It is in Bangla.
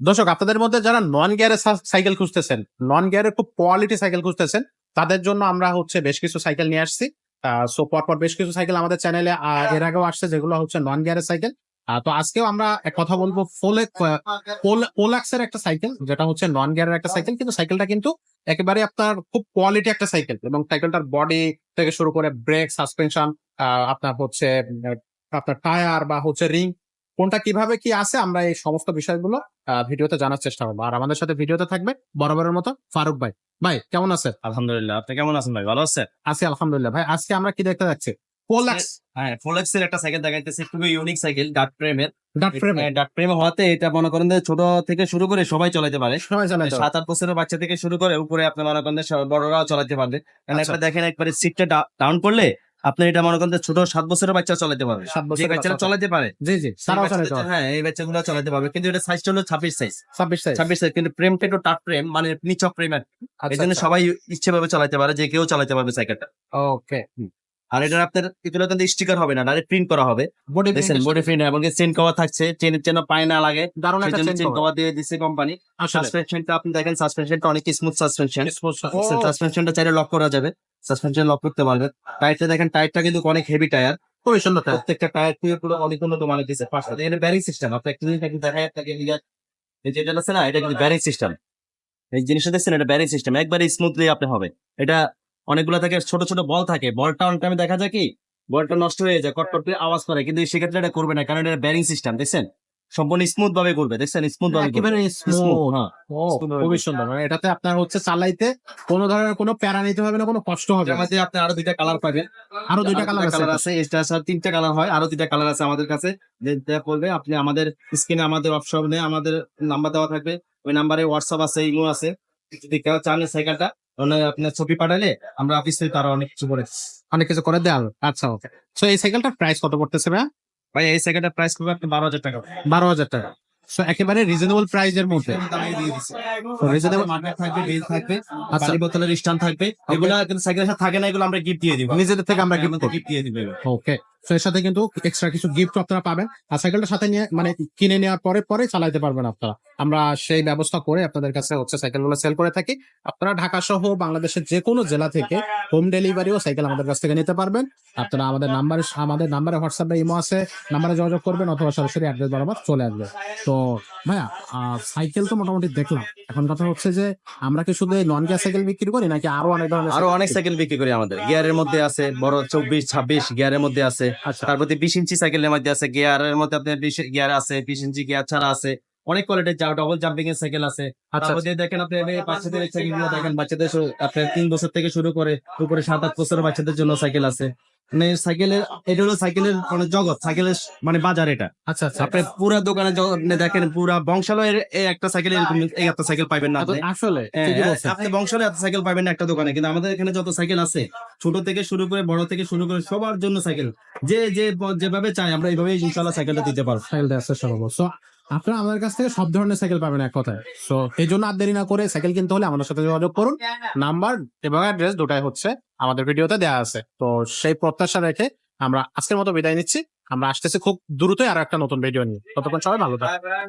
দর্শক আপনাদের মধ্যে যারা নন গিয়ারের সাইকেল খুঁজতেছেন নন গিয়ারের খুব কোয়ালিটি সাইকেল খুঁজতেছেন তাদের জন্য আমরা হচ্ছে বেশ কিছু সাইকেল নিয়ে আসছি। সো পরপর বেশ কিছু সাইকেল আমাদের চ্যানেলে এর আগেও আসছে যেগুলো হচ্ছে নন গিয়ারের সাইকেল তো আজকেও আমরা এক কথা বলব ফোলে পোলাক্স এর একটা সাইকেল যেটা হচ্ছে নন গিয়ারের একটা সাইকেল কিন্তু সাইকেলটা কিন্তু একেবারে আপনার খুব কোয়ালিটি একটা সাইকেল এবং সাইকেলটার বডি থেকে শুরু করে ব্রেক সাসপেনশন আপনার হচ্ছে আপনার টায়ার বা হচ্ছে রিং কোনটা কীভাবে কি আছে আমরা এই সমস্ত বিষয়গুলো ভিডিওতে জানার চেষ্টা করব। আর আমাদের সাথে ভিডিওতে থাকবে বরাবরের মতো ফারুক ভাই। ভাই কেমন আছে আলহামদুলিল্লাহ আপনি কেমন আছেন ভাই? ভালো আছেন? আছি আলহামদুলিল্লাহ। ভাই আজকে আমরা কি দেখতে যাচ্ছি? পোলাক্স হ্যাঁ ফোলেক্স এর একটা সাইকেল দেখাইতেছি খুবই ইউনিক সাইকেল ডাট ফ্রেমের ডাট ফ্রেম ডাট ফ্রেম হওয়াতে এটা মনে করেন যে ছোট থেকে শুরু করে সবাই চালাতে পারে। সময় জানাই সাত আট বছরের বাচ্চা থেকে শুরু করে উপরে আপনি মনে করেন বড়রাও চালাতে পারবে। কারণ আচ্ছা। একটা দেখেন একবারে সিটটা ডাউন করলে আপনি এটা মনে করেন ছোট সাত বছরের বাচ্চা চালাতে পারবে। যে বাচ্চারা বাচ্চা। চালাতে পারে জি জি তারাও চালাতে হ্যাঁ এই বাচ্চাগুলো চালাতে পারবে। কিন্তু এটা সাইজটা হলো ছাব্বিশ সাইজ ছাব্বিশ সাইজ ছাব্বিশ সাইজ কিন্তু প্রেমটা একটু টাট প্রেম মানে নিচক প্রেম এই আচ্ছা, জন্য সবাই ইচ্ছে ভাবে চালাতে পারে যে কেউ চালাতে পারবে সাইকেলটা ওকে আর এটা আপনার কিন্তু স্টিকার হবে না ডাইরেক্ট প্রিন্ট করা হবে। বডি দেখছেন বডি প্রিন্ট এবং চেন কভার থাকছে চেন চেন পায় না লাগে দারুণ একটা চেন কভার দিয়ে দিচ্ছে কোম্পানি সাসপেনশনটা আপনি দেখেন সাসপেনশনটা অনেক স্মুথ সাসপেনশন সাসপেনশনটা চাইলে লক করা যাবে। সাসপেনশন লক করতে পারবে টায়ারটা দেখেন টায়ারটা কিন্তু অনেক হেভি টায়ার খুবই সুন্দর টায়ার। প্রত্যেকটা টায়ার পুরো পুরো অনেক উন্নত মানের দিচ্ছে পাঁচটা এখানে ব্যারিং সিস্টেম আপনি একটা জিনিস কিন্তু দেখা যাচ্ছে। এই যেটা আছে না এটা কিন্তু ব্যারিং সিস্টেম এই জিনিসটা দেখছেন এটা ব্যারিং সিস্টেম একবারে স্মুথলি আপনি হবে। এটা অনেকগুলো থাকে ছোট ছোট বল থাকে। বলটা অনেক টাইমে দেখা যায় কি বলটা নষ্ট হয়ে যায় কটকট করে আওয়াজ করে কিন্তু সেক্ষেত্রে এটা করবে না কারণ এটা ব্যারিং সিস্টেম দেখছেন? সম্পূর্ণ স্মুথ ভাবে করবে দেখছেন? স্মুথ ভাবে একেবারে স্মুথ হ্যাঁ খুবই সুন্দর। মানে এটাতে আপনার হচ্ছে চালাইতে কোনো ধরনের কোনো প্যারা নিতে হবে না কোনো কষ্ট হবে। আমাদের আপনি আরও দুইটা কালার পাবেন। আরও দুইটা কালার আছে। কালার আছে এটা স্যার তিনটা কালার হয় আরও দুইটা কালার আছে আমাদের কাছে। যেটা বলবে আপনি আমাদের স্ক্রিনে আমাদের অপশনে আমাদের নাম্বার দেওয়া থাকবে। ওই নাম্বারে হোয়াটসঅ্যাপ আছে ইমো আছে। যদি কেউ চান সাইকেলটা আপনার ছবি পাঠালে আমরা অফিস তারা অনেক কিছু করে অনেক কিছু করে দেওয়া আচ্ছা ওকে তো এই সাইকেলটার প্রাইস কত পড়তেছে ভাই ভাই এই সাইকেলটার প্রাইস করবে আপনি বারো হাজার টাকা। বারো হাজার টাকা। সো একেবারে রিজনেবল মধ্যে। দামে দিয়ে দিচ্ছি মার্কেট থাকবে বেল থাকবে আচ্ছা। বোতলের স্ট্যান্ড থাকবে। এগুলো কিন্তু সাইকেলের সাথে থাকে না এগুলো আমরা গিফট দিয়ে দিব। নিজেদের থেকে আমরা গিফট দিয়ে দিবে। ওকে তো এর সাথে কিন্তু এক্সট্রা কিছু গিফট আপনারা পাবেন। আর সাইকেলটার সাথে নিয়ে মানে কিনে নেওয়ার পরে পরে চালাতে পারবেন আপনারা। আমরা সেই ব্যবস্থা করে আপনাদের কাছে হচ্ছে সাইকেলগুলো সেল করে থাকি। আপনারা ঢাকা সহ বাংলাদেশের যে কোনো জেলা থেকে হোম ডেলিভারিও সাইকেল আমাদের কাছ থেকে নিতে পারবেন। আপনারা আমাদের নাম্বারে আমাদের নাম্বারে হোয়াটসঅ্যাপে ইমো আছে। নাম্বারে যোগাযোগ করবেন অথবা সরাসরি অ্যাড্রেস বরাবর চলে আসবে। তো ভাইয়া সাইকেল তো মোটামুটি দেখলাম। এখন কথা হচ্ছে যে, আমরা কি শুধু নন গিয়ার সাইকেল বিক্রি করি নাকি আরও অনেক ধরনের আরও অনেক সাইকেল বিক্রি করি আমাদের। গিয়ারের মধ্যে আছে, বড় চব্বিশ, ছাব্বিশ গিয়ারের মধ্যে আছে। আচ্ছা। তারপরে বিশ ইঞ্চি সাইকেলের মধ্যে আছে গিয়ারের মধ্যে আপনার বিশ গিয়ার আছে বিশ ইঞ্চি গিয়ার ছাড়া আছে অনেক কোয়ালিটির যা ডবল জাম্পিং এর সাইকেল আছে। আচ্ছা। তারপরে দেখেন আপনি বাচ্চাদের সাইকেল দেখেন বাচ্চাদের আপনার তিন বছর থেকে শুরু করে উপরে সাত আট বছরের বাচ্চাদের জন্য সাইকেল আছে। মানে সাইকেলের এটা হলো সাইকেলের মানে জগৎ সাইকেলের মানে বাজার এটা। আচ্ছা আচ্ছা। আপনি পুরা দোকানে দেখেন পুরা বংশালয়ের একটা সাইকেল এরকম এই একটা সাইকেল পাইবেন না আসলে হ্যাঁ, হ্যাঁ। আপনি বংশালে এত সাইকেল পাবেন না একটা দোকানে কিন্তু আমাদের এখানে যত সাইকেল আছে ছোট থেকে শুরু করে বড় থেকে শুরু করে সবার জন্য সাইকেল। যে যে যেভাবে চাই আমরা এইভাবে ইনশাল্লাহ সাইকেলটা দিতে পারব। সাইকেল দেওয়ার চেষ্টা করব সো আপনারা আমাদের কাছ থেকে সব ধরনের সাইকেল পাবেন এক কথায়। সো এই জন্য আর দেরি না করে সাইকেল কিনতে হলে আমাদের সাথে যোগাযোগ করুন। নাম্বার এবং অ্যাড্রেস দুটাই হচ্ছে আমাদের ভিডিওতে দেওয়া আছে। তো সেই প্রত্যাশা রেখে আমরা আজকের মতো বিদায় নিচ্ছি। আমরা আসতেছি খুব দ্রুতই আরও একটা নতুন ভিডিও নিয়ে। ততক্ষণ সবাই ভালো থাকবেন